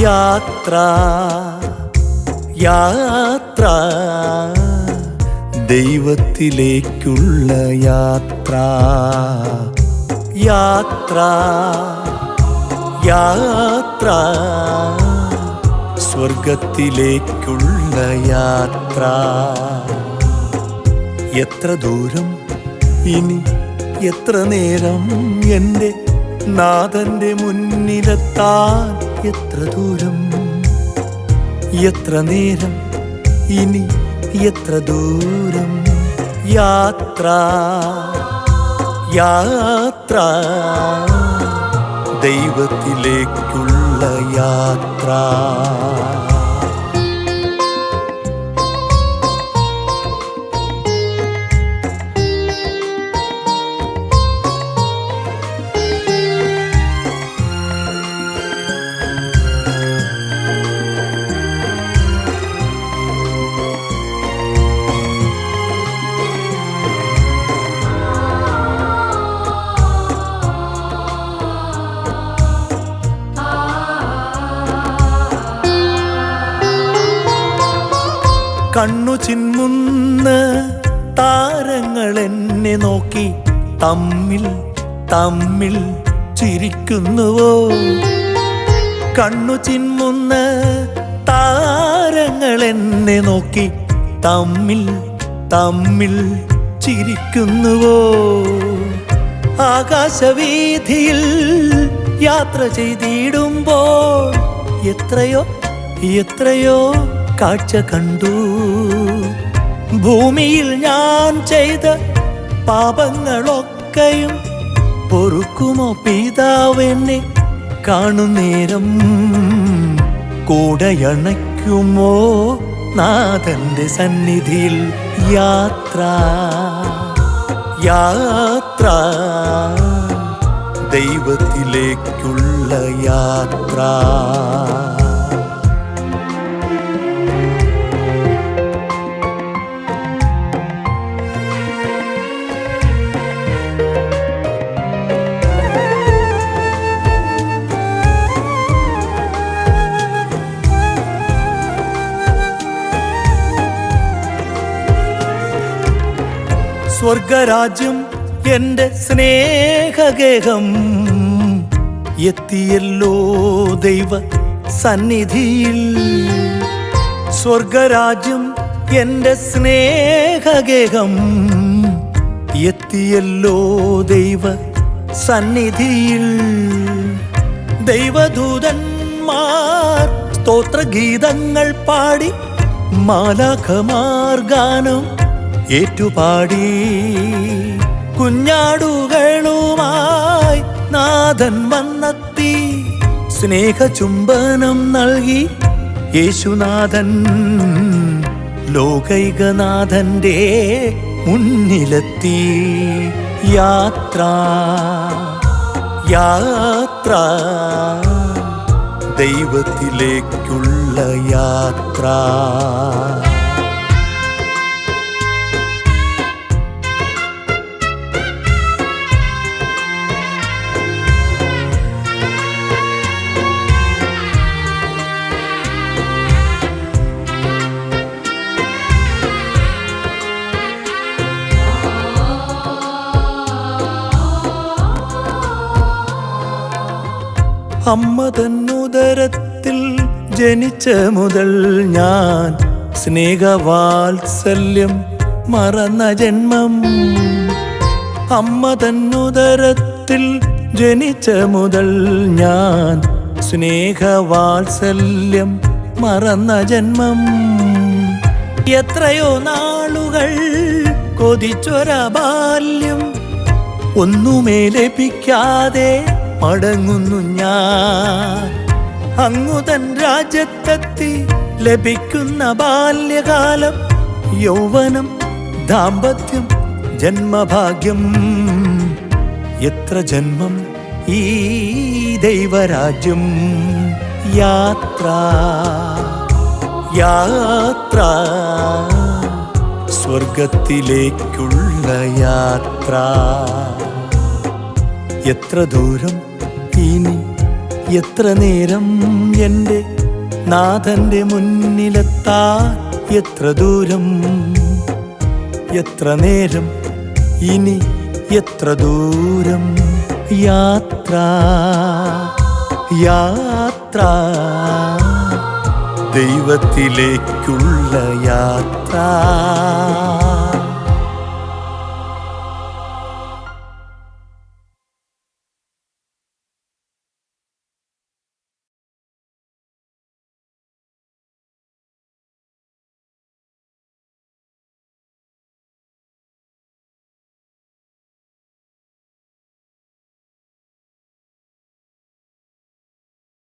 യാത്ര യാത്ര. ദൈവത്തിലേക്കുള്ള യാത്ര യാത്ര യാത്ര. സ്വർഗത്തിലേക്കുള്ള യാത്ര. എത്ര ദൂരം ഇനി എത്ര നേരം എന്റെ നാഥന്റെ മുന്നിലെത്താൻ എത്ര ദൂരം? എത്ര നേരം? ഇനി എത്ര ദൂരം? യാത്ര യാത്ര. ദൈവത്തിലേക്കുള്ള യാത്ര. കണ്ണു ചിന്മുന്ന് താരങ്ങൾ എന്നെ നോക്കി തമ്മിൽ തമ്മിൽ ചിരിക്കുന്നുവോ? കണ്ണു ചിന്മുന്ന് താരങ്ങൾ എന്നെ നോക്കി തമ്മിൽ തമ്മിൽ ചിരിക്കുന്നുവോ? ആകാശവീതിയിൽ യാത്ര ചെയ്തിടുമ്പോൾ എത്രയോ എത്രയോ കാഴ്ച കണ്ടു. ഭൂമിയിൽ ഞാൻ ചെയ്ത പാപങ്ങളൊക്കെയും പൊറുക്കുമോ പിതാവെന്നെ കാണുന്നേരം കൂടയണയ്ക്കുമോ നാഥന്റെ സന്നിധിയിൽ യാത്ര. യാത്ര. ദൈവത്തിലേക്കുള്ള യാത്ര. സ്വർഗരാജ്യം എന്റെ സ്നേഹഗേഹം. എത്തിയല്ലോ ദൈവ സന്നിധിയിൽ. സ്വർഗരാജ്യം എന്റെ സ്നേഹഗേഹം. എത്തിയല്ലോ ദൈവ സന്നിധിയിൽ. ദൈവദൂതന്മാർ സ്തോത്രഗീതങ്ങൾ പാടി മാലാഖമാർ ഗാനം ഏറ്റുപാടി. കുഞ്ഞാടുകളുമായി നാഥൻ വന്നെത്തി. സ്നേഹചുംബനം നൽകി. യേശുനാഥൻ ലോകൈകനാഥന്റെ മുന്നിലെത്തി. യാത്ര യാത്ര ദൈവത്തിലേക്കുള്ള യാത്ര. അമ്മ തന്നുദരത്തിൽ ജനിച്ച മുതൽ ഞാൻ സ്നേഹവാത്സല്യം മറന്ന ജന്മം. അമ്മ തന്നുദരത്തിൽ ജനിച്ച മുതൽ ഞാൻ സ്നേഹവാത്സല്യം മറന്ന ജന്മം. എത്രയോ നാളുകൾ കൊതിച്ചൊര ബാല്യം ഒന്നുമേ ലഭിക്കാതെ മടങ്ങുന്നു ഞാൻ. അങ്ങുതൻ രാജ്യത്തെത്തി ലഭിക്കുന്ന ബാല്യകാലം യൗവനം ദാമ്പത്യം ജന്മഭാഗ്യം. എത്ര ജന്മം ഈ ദൈവരാജ്യം? യാത്ര യാത്ര സ്വർഗത്തിലേക്കുള്ള യാത്ര. എത്ര ദൂരം ഇനി എത്ര നേരം എന്റെ നാഥന്റെ മുന്നിലെത്താൻ എത്ര ദൂരം? എത്ര നേരം ഇനി എത്ര ദൂരം? യാത്ര യാത്ര. ദൈവത്തിലേക്കുള്ള യാത്ര.